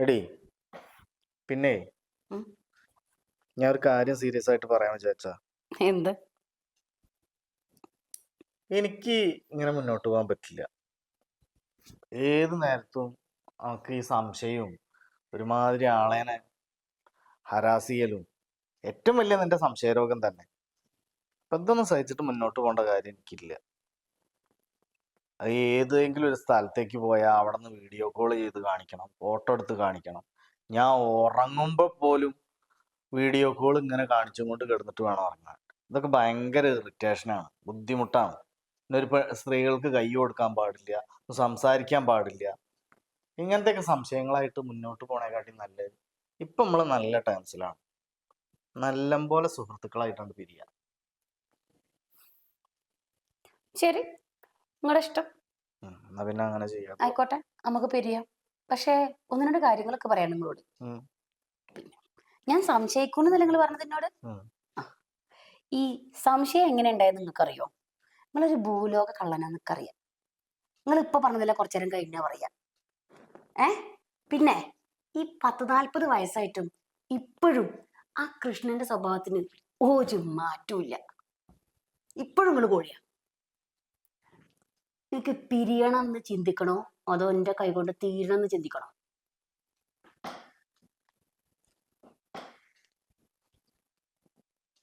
എടി പിന്നെ ഉം. ഞാൻ ഒരു കാര്യം സീരിയസ് ആയിട്ട് പറയാൻ വിചാരിച്ചാ. എന്ത്? എനിക്ക് ഇങ്ങനെ മുന്നോട്ട് പോകാൻ പറ്റില്ല. ഏത് നേരത്തും നമുക്ക് ഈ സംശയവും ഒരുമാതിരി ആളേനെ ഹരാസ് ചെയ്യലും ഏറ്റവും വലിയ നിന്റെ സംശയരോഗം തന്നെ. അപ്പൊ ഇതൊന്നും സഹിച്ചിട്ട് മുന്നോട്ട് പോകേണ്ട കാര്യം എനിക്കില്ല. ഏതെങ്കിലും ഒരു സ്ഥലത്തേക്ക് പോയാൽ അവിടെ നിന്ന് വീഡിയോ കോൾ ചെയ്ത് കാണിക്കണം ഫോട്ടോ എടുത്ത് കാണിക്കണം. ഞാൻ ഉറങ്ങുമ്പോൾ പോലും വീഡിയോ കോൾ ഇങ്ങനെ കാണിച്ചും കൊണ്ട് കിടന്നിട്ട് വേണം ഉറങ്ങാൻ. ഇതൊക്കെ ഭയങ്കര ഇറിറ്റേഷനാണ് ബുദ്ധിമുട്ടാണ്. ഒരു സ്ത്രീകൾക്ക് കൈ കൊടുക്കാൻ പാടില്ല സംസാരിക്കാൻ പാടില്ല. ഇങ്ങനത്തെയൊക്കെ സംശയങ്ങളായിട്ട് മുന്നോട്ട് പോണേക്കാട്ടി നല്ലത്. ഇപ്പം നമ്മൾ നല്ല ടേംസിലാണ് നല്ലപോലെ സുഹൃത്തുക്കളായിട്ടാണ് പിരിയുക ശരി. നിങ്ങളുടെ ഇഷ്ടം? എന്നാ പിന്നെ അങ്ങനെ ചെയ്യാം. ആയിക്കോട്ടെ നമുക്ക് പിരിയാം. പക്ഷേ ഒന്ന് രണ്ട് കാര്യങ്ങളൊക്കെ പറയാം നിങ്ങളോട്. ഞാൻ സംശയിക്കുന്നു നിങ്ങൾ പറഞ്ഞത് എന്നോട്? ഈ സംശയം എങ്ങനെ ഉണ്ടായെന്ന് നിങ്ങൾക്കറിയോ? നിങ്ങളൊരു ഭൂലോക കള്ളനാന്ന് അറിയാം നിങ്ങൾ ഇപ്പൊ പറഞ്ഞതല്ല കുറച്ചു നേരം കഴിഞ്ഞാ പറയാ. ഏ? പിന്നെ ഈ പത്ത് നാൽപ്പത് വയസ്സായിട്ടും ഇപ്പോഴും ആ കൃഷ്ണന്റെ സ്വഭാവത്തിന് ഒരു മാറ്റമില്ല ഇപ്പോഴും നിങ്ങൾ കോഴിയാ. എനിക്ക് പിരിയണം എന്ന് ചിന്തിക്കണോ? അതോ എന്റെ കൈകൊണ്ട് തീരണം എന്ന് ചിന്തിക്കണോ?